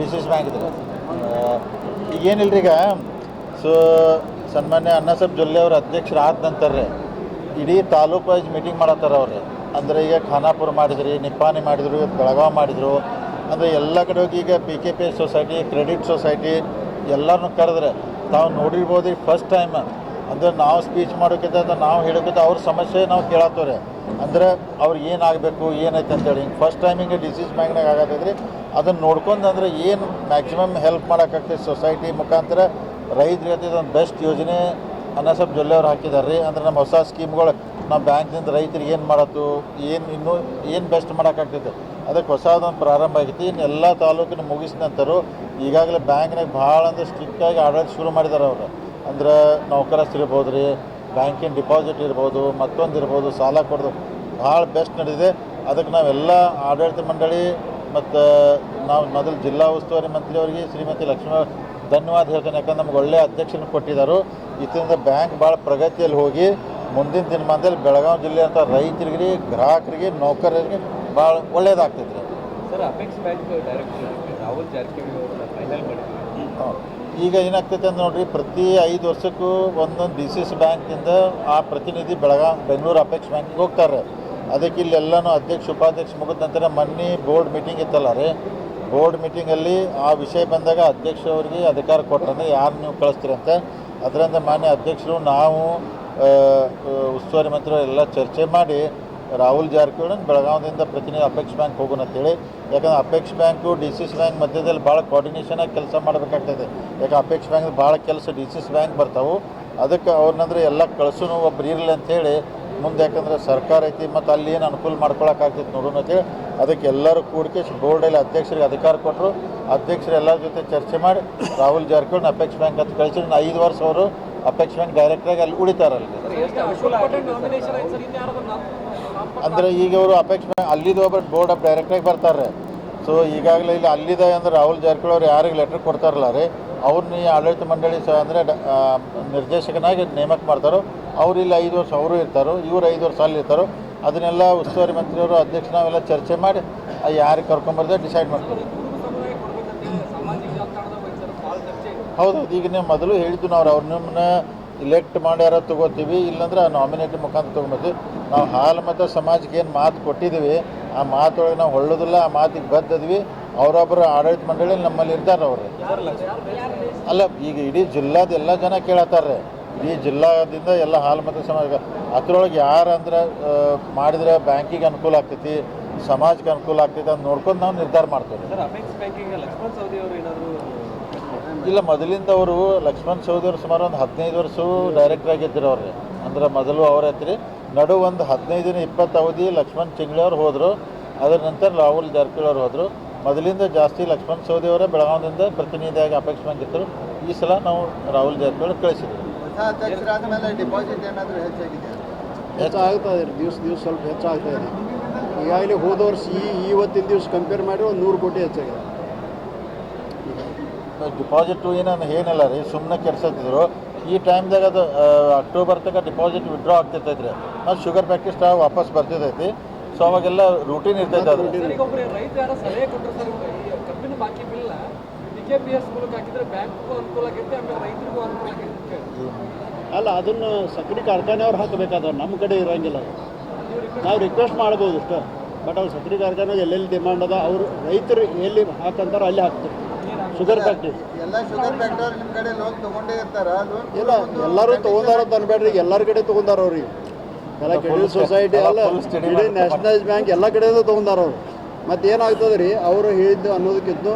D C C bank ಈಗ ಏನಿಲ್ಲ ಈಗ? ಸೊ, ಸನ್ಮಾನ್ಯ ಅನ್ನಸಬ್ ಜೊಲ್ಲೆ ಅವ್ರ ಅಧ್ಯಕ್ಷರು ಆದ ನಂತರ ಇಡೀ ತಾಲೂಕು ವೈಸ್ ಮೀಟಿಂಗ್ ಮಾಡತ್ತಾರ ಅವ್ರಿ ಅಂದರೆ ಈಗ ಖಾನಾಪುರ ಮಾಡಿದ್ರಿ ನಿಪ್ಪಾನಿ ಮಾಡಿದ್ರು, ಬೆಳಗಾವಿ ಮಾಡಿದರು. ಅಂದರೆ ಎಲ್ಲ ಕಡೆ ಹೋಗಿ ಈಗ P K P society credit society ಎಲ್ಲರನ್ನೂ ಕರೆದ್ರೆ ತಾವು ನೋಡಿರ್ಬೋದು ಈಗ ಫಸ್ಟ್ ಟೈಮ್ ಅಂದರೆ ನಾವು ಸ್ಪೀಚ್ ಮಾಡೋಕ್ಕಿಂತ ನಾವು ಹೇಳೋಕ್ಕಿಂತ ಅವ್ರ ಸಮಸ್ಯೆ ನಾವು ಕೇಳತ್ತವ್ರೆ. ಅಂದ್ರೆ ಅವ್ರಿಗೆ ಏನಾಗಬೇಕು, ಏನೈತೆ ಅಂತೇಳಿ. ಹಿಂಗೆ ಫಸ್ಟ್ ಟೈಮ್ ಹಿಂಗೆ ಡಿಸೀಸ್ ಮ್ಯಾಗ್ನಾಗ ಆಗತ್ತೈತ್ರಿ ಅದನ್ನು ನೋಡ್ಕೊಂಡು ಅಂದರೆ ಏನು ಮ್ಯಾಕ್ಸಿಮಮ್ ಹೆಲ್ಪ್ ಮಾಡೋಕ್ಕಾಗ್ತೈತೆ ಸೊಸೈಟಿ ಮುಖಾಂತರ ರೈತರಿಗೆ ಇದೊಂದು ಬೆಸ್ಟ್ ಯೋಜನೆ ಅನ್ನಸಬ್ ಜೊಲ್ಲೆ ಅವ್ರು ಹಾಕಿದ್ದಾರೆ ರೀ ಅಂದ್ರೆ ನಮ್ಮ ಹೊಸ ಸ್ಕೀಮ್ಗಳು ನಾವು ಬ್ಯಾಂಕ್ನಿಂದ ರೈತರಿಗೆ ಏನು ಮಾಡತ್ತು ಏನು ಇನ್ನೂ ಏನು ಬೆಸ್ಟ್ ಮಾಡೋಕ್ಕಾಗ್ತೈತೆ? ಅದಕ್ಕೆ ಹೊಸದೊಂದು ಪ್ರಾರಂಭ ಆಗೈತಿ. ಇನ್ನು ಎಲ್ಲ ತಾಲೂಕಿನ ಮುಗಿಸಿದ ನಂತರ ಈಗಾಗಲೇ ಬ್ಯಾಂಕ್ನಾಗ ಭಾಳ ಅಂದ್ರೆ ಸ್ಟ್ರಿಕ್ಟಾಗಿ ಆಡಳಿತ ಶುರು ಮಾಡಿದ್ದಾರೆ ಅವರು. ಅಂದ್ರೆ ನೌಕರಸ್ತಿರ್ಬೋದು ರೀ ಬ್ಯಾಂಕಿನ ಡಿಪಾಸಿಟ್ ಇರ್ಬೋದು, ಮತ್ತೊಂದು ಇರ್ಬೋದು, ಸಾಲ ಕೊಡೋದು ಭಾಳ ಬೆಸ್ಟ್ ನಡೆದಿದೆ ಅದಕ್ಕೆ ನಾವೆಲ್ಲ ಆಡಳಿತ ಮಂಡಳಿ ಮತ್ತು ನಾವು ಮೊದಲು ಜಿಲ್ಲಾ ಉಸ್ತುವಾರಿ ಮಂತ್ರಿಯವರಿಗೆ ಶ್ರೀಮತಿ ಲಕ್ಷ್ಮೀ ಧನ್ಯವಾದ ಹೇಳ್ತೇನೆ. ಯಾಕಂದ್ರೆ ನಮ್ಗೆ ಒಳ್ಳೆಯ ಅಧ್ಯಕ್ಷನ ಕೊಟ್ಟಿದ್ದಾರೆ ಇದರಿಂದ ಬ್ಯಾಂಕ್ ಭಾಳ ಪ್ರಗತಿಯಲ್ಲಿ ಹೋಗಿ ಮುಂದಿನ ದಿನಮಾನದಲ್ಲಿ ಬೆಳಗಾವಿ ಜಿಲ್ಲೆ ಅಂತ ರೈತರಿಗೆ, ಗ್ರಾಹಕರಿಗೆ, ನೌಕರರಿಗೆ ಭಾಳ ಒಳ್ಳೇದಾಗ್ತೈತೆ ರೀ. Sir apex bank director Rahul final ಮಾಡಿದ್ವಿ ಹೌದು. ಈಗ ಏನಾಗ್ತೈತೆ ಅಂತ ನೋಡ್ರಿ, ಪ್ರತಿ ಐದು ವರ್ಷಕ್ಕೂ ಒಂದೊಂದು ಡಿ ಸಿ ಸಿ ಬ್ಯಾಂಕಿಂದ ಆ ಪ್ರತಿನಿಧಿ ಬೆಳಗ, ಬೆಂಗಳೂರು ಅಪೆಕ್ಸ್ ಬ್ಯಾಂಕಿಗೆ ಹೋಗ್ತಾರೆ. ಅದಕ್ಕೆ ಇಲ್ಲಿ ಎಲ್ಲನೂ ಅಧ್ಯಕ್ಷ, ಉಪಾಧ್ಯಕ್ಷ ಮುಗಿದ ನಂತರ ಮೊನ್ನೆ ಬೋರ್ಡ್ ಮೀಟಿಂಗ್ ಇತ್ತಲ್ಲ ರೀ, ಬೋರ್ಡ್ ಮೀಟಿಂಗಲ್ಲಿ ಆ ವಿಷಯ ಬಂದಾಗ ಅಧ್ಯಕ್ಷ ಅವರಿಗೆ ಅಧಿಕಾರ ಕೊಟ್ಟರೆ ಯಾರು ನೀವು ಕಳಿಸ್ತೀರಿ ಅಂತ. ಅದರಿಂದ ಮಾನ್ಯ ಅಧ್ಯಕ್ಷರು, ನಾವು ಉಸ್ತುವಾರಿ ಮಂತ್ರಿ ಎಲ್ಲ ಚರ್ಚೆ ಮಾಡಿ ರಾಹುಲ್ ಜಾರಕಿಹೊಳಿ ಬೆಳಗಾವಿಯಿಂದ ಪ್ರತಿನಿಧಿ ಅಪೆಕ್ಸ್ ಬ್ಯಾಂಕ್ ಹೋಗೋಣ ಅಂತೇಳಿ ಯಾಕಂದ್ರೆ apex bank, D C C bank ಮಧ್ಯದಲ್ಲಿ ಭಾಳ ಕೋಆರ್ಡಿನೇಷನ್ ಆಗಿ ಕೆಲಸ ಮಾಡಬೇಕಾಗ್ತದೆ. ಯಾಕೆ ಅಪೆಕ್ಸ್ ಬ್ಯಾಂಕ್ ಭಾಳ ಕೆಲಸ ಡಿ ಸಿ ಸಿ ಬ್ಯಾಂಕ್ ಬರ್ತಾವೆ. ಅದಕ್ಕೆ ಅವ್ರನ್ನಂದ್ರೆ ಎಲ್ಲ ಕಳ್ಸೋನು ಒಬ್ರು ಇರಲಿ ಅಂತೇಳಿ ಮುಂದೆ ಯಾಕಂದ್ರೆ ಸರ್ಕಾರ ಐತಿ ಮತ್ತು ಅಲ್ಲಿ ಏನು ಅನುಕೂಲ ಮಾಡ್ಕೊಳಕ್ಕಾಗ್ತೈತೆ ನೋಡೋಣ ಅಂತೇಳಿ ಅದಕ್ಕೆ ಎಲ್ಲರೂ ಕೂಡಿಕೆ ಬೋರ್ಡಲ್ಲಿ ಅಧ್ಯಕ್ಷರಿಗೆ ಅಧಿಕಾರ ಕೊಟ್ಟರು ಅಧ್ಯಕ್ಷರು ಎಲ್ಲರ ಜೊತೆ ಚರ್ಚೆ ಮಾಡಿ ರಾಹುಲ್ ಜಾರಕಿಹೊಳಿ ಅಪೆಕ್ಸ್ ಬ್ಯಾಂಕ್ ಅಂತ ಕಳಿಸಿ ಐದು ವರ್ಷ ಅವರು ಅಪೆಕ್ಸ್ ಬ್ಯಾಂಕ್ ಡೈರೆಕ್ಟಾಗಿ ಅಲ್ಲಿ ಉಳಿತಾರಲ್ಲಿ ಅಂದರೆ ಈಗ ಅವರು ಅಪೇಕ್ಷೆ ಅಲ್ಲಿದ್ದು ಒಬ್ಬರು ಬೋರ್ಡ್ ಆಫ್ ಡೈರೆಕ್ಟ್ರಾಗಿ ಬರ್ತಾರೆ. ಸೊ ಈಗಾಗಲೇ ಇಲ್ಲಿ ಅಲ್ಲಿದೆ ಅಂದ್ರೆ ರಾಹುಲ್ ಜಾರಕಿಹೊಳಿ ಅವ್ರು ಯಾರಿಗೆ ಲೆಟ್ರ್ ಕೊಡ್ತಾರಲ್ಲ ರೀ ಅವ್ರನ್ನ ಈ ಆಡಳಿತ ಮಂಡಳಿ ಸ ಅಂದರೆ ನಿರ್ದೇಶಕನಾಗಿ ನೇಮಕ ಮಾಡ್ತಾರೋ ಅವ್ರು ಇಲ್ಲಿ ಐದು ವರ್ಷ ಅವರು ಇರ್ತಾರೋ ಇವ್ರು ಐದು ವರ್ಷ ಅಲ್ಲಿ ಇರ್ತಾರೋ ಅದನ್ನೆಲ್ಲ ಉಸ್ತುವಾರಿ ಮಂತ್ರಿಯವರು ಅಧ್ಯಕ್ಷ ನಾವೆಲ್ಲ ಚರ್ಚೆ ಮಾಡಿ ಯಾರಿಗೆ ಕರ್ಕೊಂಬರ್ದೆ ಡಿಸೈಡ್ ಮಾಡ್ತಾರೆ ಹೌದು. ಈಗ ನೀವು ಮೊದಲು ಹೇಳಿದ್ದು ನಾವು ಅವ್ರ ನಿಮ್ಮನ್ನ ಇಲೆಕ್ಟ್ ಮಾಡ್ಯಾರ ತೊಗೋತೀವಿ, ಇಲ್ಲಾಂದ್ರೆ ಆ ನಾಮಿನೇಟ್ ಮುಖಾಂತರ ತೊಗೊಂಬರ್ತೀವಿ ನಾವು ಹಾಲು ಮತ್ತು ಸಮಾಜಕ್ಕೆ ಏನು ಮಾತು ಕೊಟ್ಟಿದ್ದೀವಿ ಆ ಮಾತೊಳಗೆ ನಾವು ಹೊಳ್ಳೋದಿಲ್ಲ, ಆ ಮಾತಿಗೆ ಬದ್ದಿದ್ವಿ ಅವರೊಬ್ಬರು ಆಡಳಿತ ಮಂಡಳಿ ನಮ್ಮಲ್ಲಿ ಇರ್ತಾರೆ ಅವರು. ಅಲ್ಲ, ಈಗ ಇಡೀ ಜಿಲ್ಲಾದ ಎಲ್ಲ ಜನ ಕೇಳತ್ತಾರೆ ಇಡೀ ಜಿಲ್ಲಾದಿಂದ ಎಲ್ಲ ಹಾಲು ಮತ್ತು ಸಮಾಜ ಅದ್ರೊಳಗೆ ಯಾರು ಅಂದ್ರೆ ಮಾಡಿದ್ರೆ ಬ್ಯಾಂಕಿಗೆ ಅನುಕೂಲ ಆಗ್ತೈತಿ ಸಮಾಜಕ್ಕೆ ಅನುಕೂಲ ಆಗ್ತೈತಿ ಅಂತ ನೋಡ್ಕೊಂಡು ನಾವು ನಿರ್ಧಾರ ಮಾಡ್ತೇವೆ. ಇಲ್ಲ ಮೊದಲಿಂದ ಅವರು ಲಕ್ಷ್ಮಣ್ ಸೌದಿ ಅವರು ಸುಮಾರು ಒಂದು ಹದಿನೈದು ವರ್ಷ ಡೈರೆಕ್ಟರ್ ಆಗಿದ್ದರು ಅವ್ರಿಗೆ ಅಂದ್ರೆ ಮೊದಲು ಅವ್ರ ಐತ್ರಿ ನಡು ಒಂದು ಹದಿನೈದು ದಿನ ಇಪ್ಪತ್ತು ಅವಧಿ ಲಕ್ಷ್ಮಣ್ ಚಿಂಗ್ಳಿ ಅವ್ರು ಹೋದರು. ಅದರ ನಂತರ ರಾಹುಲ್ ಜಾರಕಿಹೊಳಿ ಅವ್ರು ಹೋದರು. ಮೊದಲಿಂದ ಜಾಸ್ತಿ ಲಕ್ಷ್ಮಣ್ ಸೌದಿ ಅವರೇ ಬೆಳಗಾವಿಯಿಂದ ಪ್ರತಿನಿಧಿಯಾಗಿ ಅಪೇಕ್ಷೆ ಬಂದಿದ್ದರು ಈ ಸಲ ನಾವು ರಾಹುಲ್ ಜಾರಕಿಹೊಳಿ ಕಳಿಸಿದ್ವಿ. ಹೆಚ್ಚಾಗ್ತಾ ಇದೆ ದಿವ್ಸ ದಿವ್ಸ ಸ್ವಲ್ಪ ಹೆಚ್ಚಾಗ್ತಾ ಇದೆ. ಈಗಾಗಲೇ ಹೋದ ವರ್ಷ ಈ ಇವತ್ತಿನ ದಿವಸ ಕಂಪೇರ್ ಮಾಡಿ ಒಂದು ನೂರು ಕೋಟಿ ಹೆಚ್ಚಾಗಿದೆ. ಡಿಪಾಸಿಟ್ ಏನೇನು ಏನಿಲ್ಲ ರೀ ಸುಮ್ಮನೆ ಕೆಡ್ಸತ್ತಿದ್ರು. ಈ ಟೈಮ್ದಾಗ ಅದು ಅಕ್ಟೋಬರ್ ತನಕ ಡಿಪಾಸಿಟ್ ವಿಡ್ರಾ ಆಗ್ತಿರ್ತೈತೆ ರೀ ಮತ್ತು ಶುಗರ್ ಫ್ಯಾಕ್ಟ್ರಿ ಸ್ಟಾಕ್ ವಾಪಸ್ ಬರ್ತಿರ್ತೈತಿ ಸೊ ಅವಾಗೆಲ್ಲ ರೂಟೀನ್ ಇರ್ತೈತೆ ಅದು. ಅಲ್ಲ ಅದನ್ನು ಸಕ್ಕರೆ ಕಾರ್ಖಾನೆಯವ್ರು ಹಾಕಬೇಕಾದವ್ರು ನಮ್ಮ ಕಡೆ ಇರೋಂಗಿಲ್ಲ. ನಾವು ರಿಕ್ವೆಸ್ಟ್ ಮಾಡ್ಬೋದು ಇಷ್ಟು ಬಟ್ ಅವ್ರು ಸಕ್ಕರೆ ಕಾರ್ಖಾನೆ ಎಲ್ಲೆಲ್ಲಿ ಡಿಮಾಂಡ್ ಅದ ಅವರು ರೈತರು ಎಲ್ಲಿ ಹಾಕಂತಾರೋ ಅಲ್ಲಿ ಹಾಕ್ತಾರೆ. ಶುಗರ್ ಫ್ಯಾಕ್ಟ್ರಿ ಎಲ್ಲ ಶುಗರ್ ಫ್ಯಾಕ್ಟರಿ ನಿಮ್ಮ ಕಡೆ ಲೋನ್ ತಗೊಂಡೇ ಇರ್ತಾರ. ಲೋನ್ ಇಲ್ಲ ಎಲ್ಲರೂ ತಗೊಂಡಾರ ಅಂತ ಅನ್ಬೇಡ್ರಿ ಎಲ್ಲರ ಕಡೆ ತಗೊಂಡಾರ ಅವ್ರಿಗೆ ಎಲ್ಲ ಕ್ರೆಡಿಟ್ ಸೊಸೈಟಿ ಎಲ್ಲ ಅಲ್ಲ ಇಡೀ ನ್ಯಾಷನಲೈಸ್ ಬ್ಯಾಂಕ್ ಎಲ್ಲ ಕಡೆಯಿಂದ ತಗೊಂಡಾರ ಅವ್ರು. ಮತ್ತೆ ಏನಾಗ್ತದೆ ರೀ? ಅವರು ಹೇಳಿದ್ದು ಅನ್ನೋದಕ್ಕಿಂತ